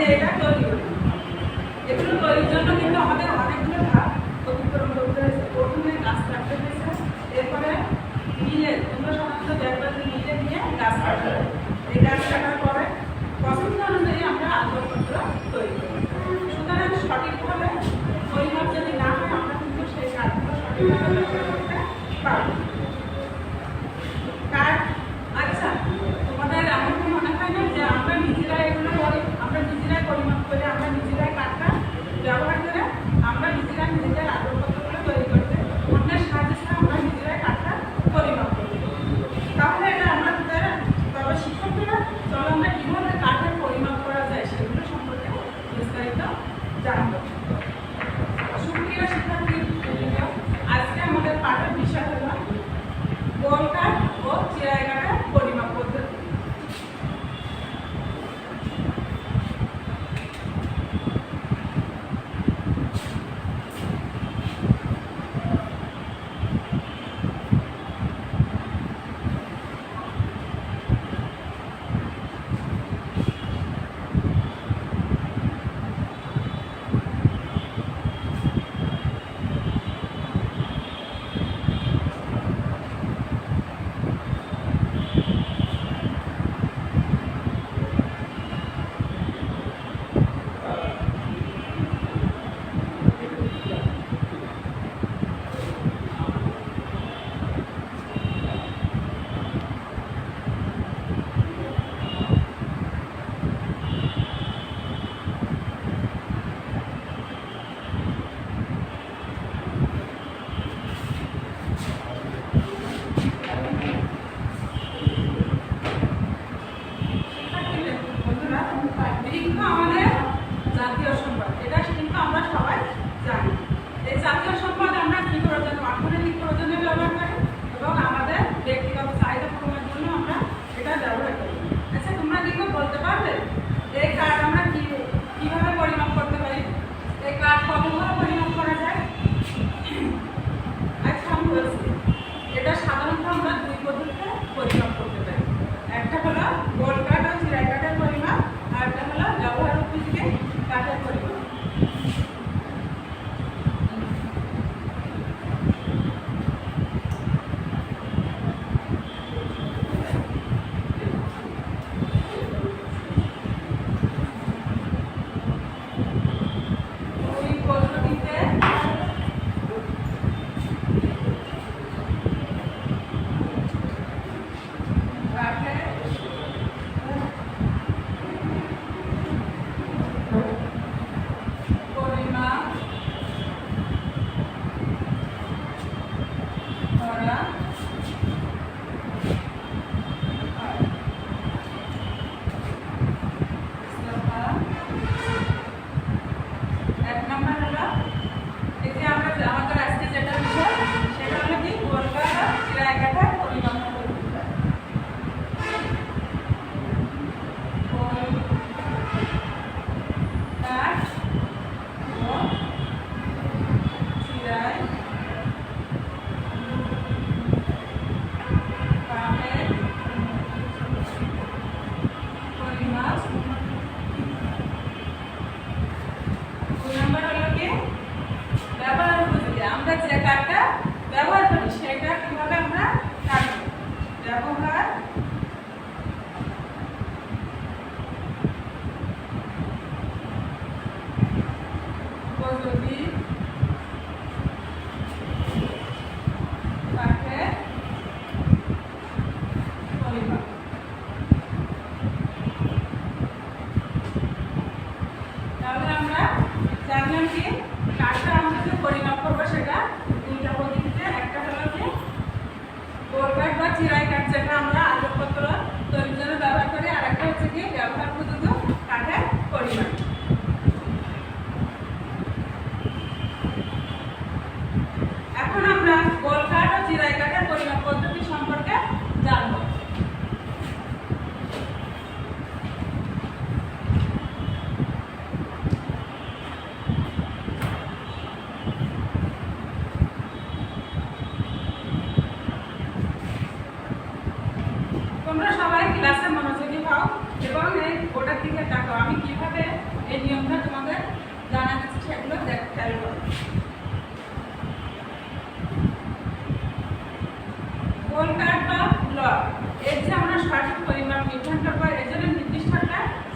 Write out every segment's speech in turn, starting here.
আমাদের এটা তৈরি করতে এগুলো তৈরির জন্য কিন্তু আমাদের অনেকগুলো ধাপ অতিক্রম করতে প্রথমে গাছ কাটতে হয়েছে, এরপরে মিলে, তোমরা সমস্ত দেখবে যে মিলে নিয়ে গাছ কাটবে এই গাছ কাটার পরে পছন্দ অনুযায়ী আমরা আসবাবপত্র তৈরি করি। সুতরাং সঠিকভাবে পরিমাপ যদি না হয়, আমরা কিন্তু সেই কাজগুলো সঠিকভাবে করতে পারব এবং এই ওটার দিকে তাকাও। আমি কীভাবে এই নিয়মটা তোমাকে জানা গেছে সেগুলো দেখতে গোলকার সঠিক পরিমাণ নির্ধারণ করে, এর জন্য নির্দিষ্ট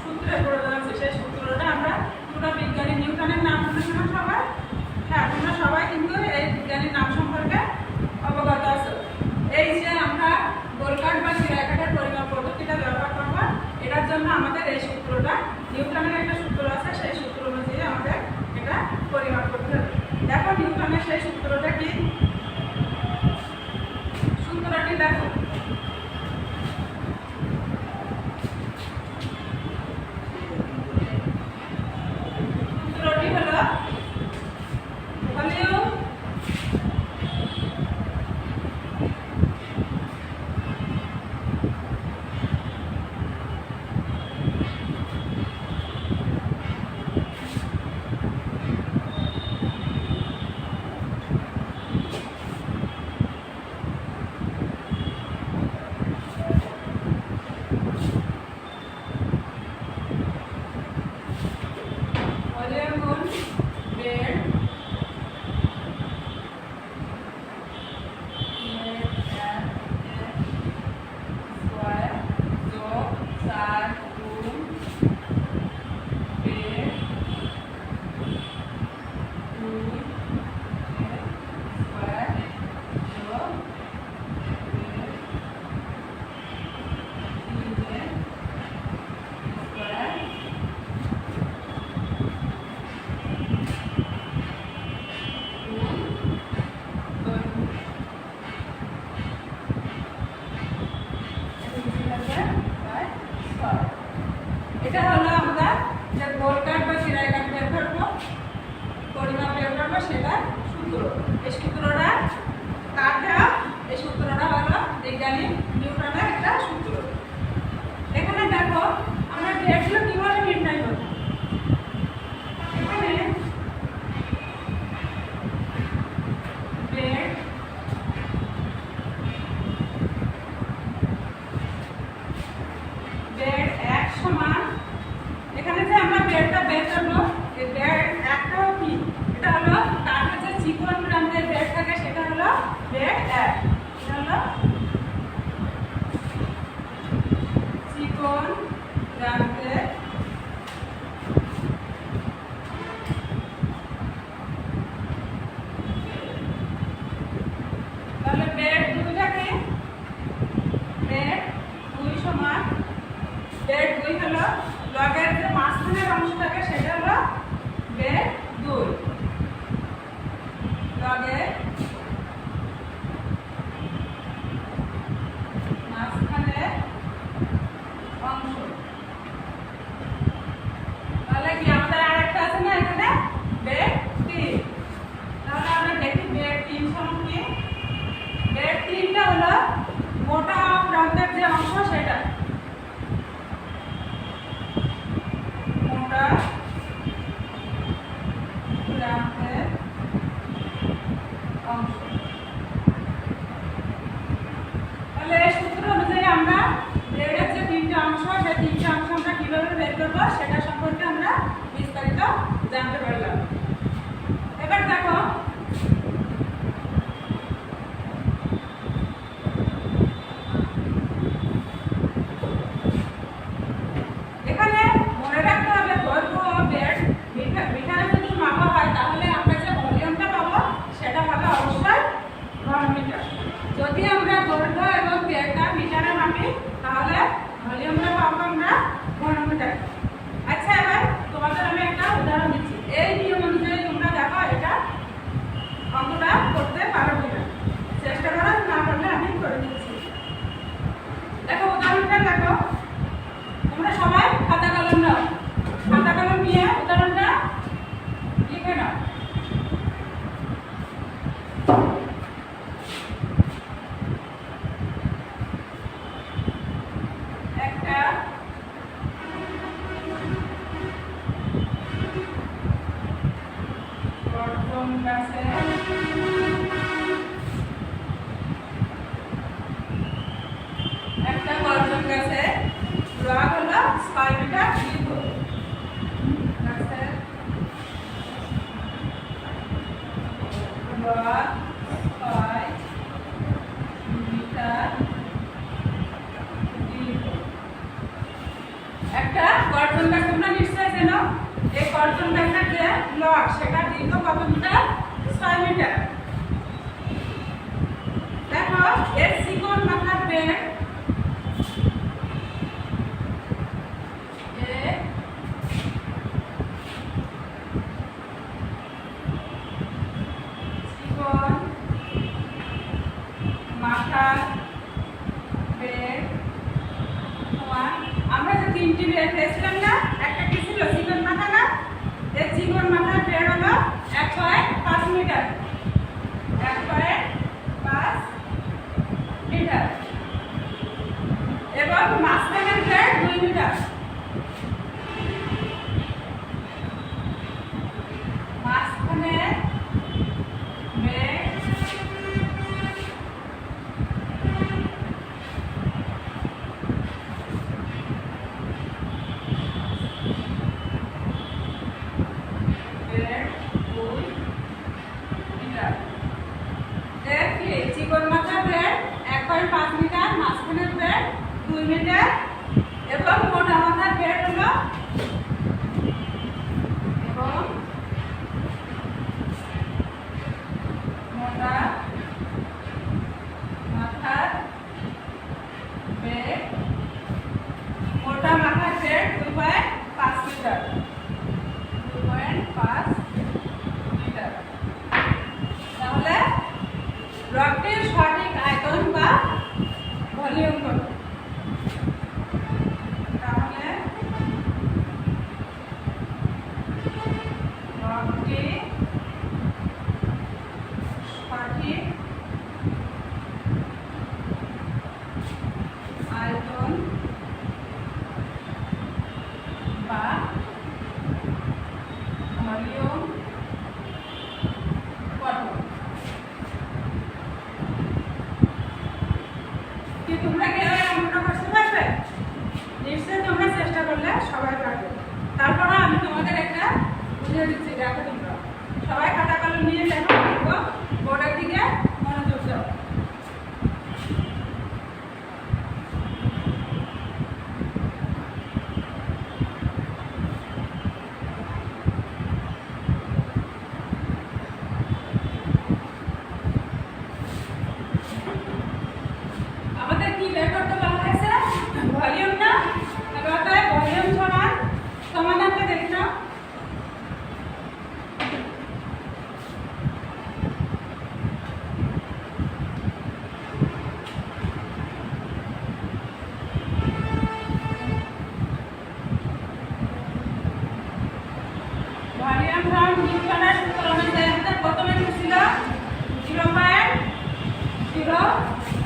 সূত্রে করে দেওয়া সেই সূত্রটা আমরা পুরো বিজ্ঞানী নিউটনের নাম শুনেছিলাম সবাই হ্যাঁ তোমরা সবাই কিন্তু এই বিজ্ঞানীর নাম সম্পর্কে অবগত আছো। এই যে আমরা গোলকার বা চিরাকাটের পরিমাণ, পদ্ধতিটা ব্যবহার করি এটার জন্য আমাদের এই সূত্রটা, নিউটনের একটা সূত্র আছে, সেই সূত্র অনুযায়ী আমাদের এটা পরিমাপ করতে হবে। দেখো, নিউটনের সেই সূত্র Bogotá. আচ্ছা এবার তোমাদের আমি একটা উদাহরণ দিচ্ছি। এই নিয়ম অনুযায়ী তোমরা দেখো এটা অঙ্কটা করতে পারো কিনা। চেষ্টা করো, না পারলে আমি করে দিচ্ছি। দেখো, উদাহরণটা দেখো। তোমরা সবাই খাতা কলম নাও। খাতা কলম নিয়ে উদাহরণটা লিখে নাও।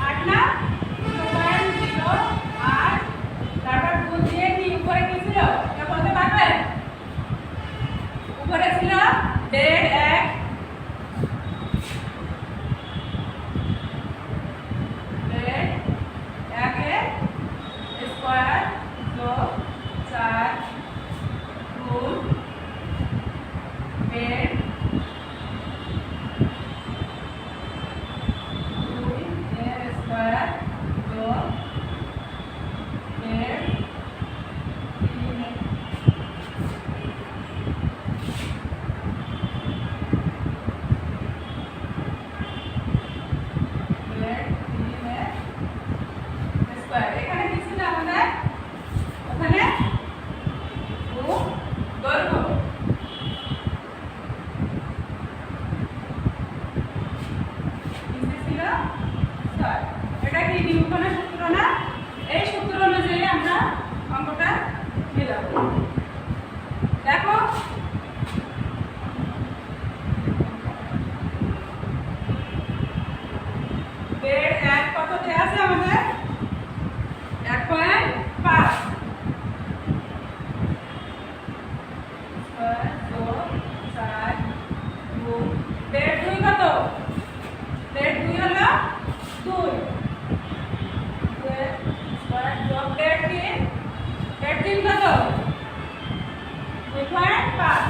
আট না টু পয়েন্ট জিরো, আট। কি উপরে কি ছিল? এটা বলতে পারবেন? উপরে ছিল দেড়, এক Required.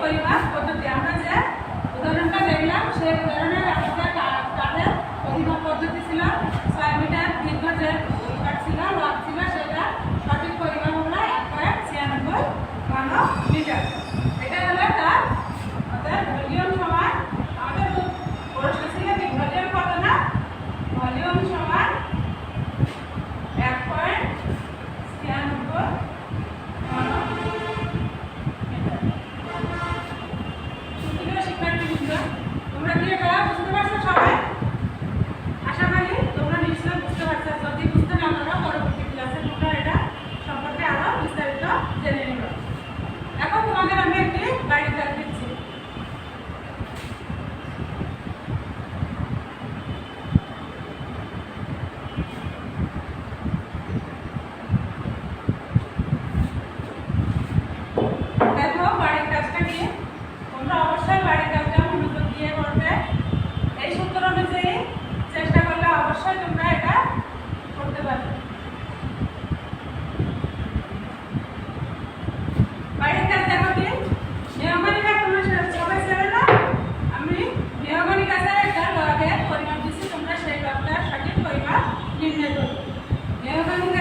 পরিবার পদ্ধতি। আমরা যায় উদাহরণটা দেখলাম সে পরিমাপ নির্ণয়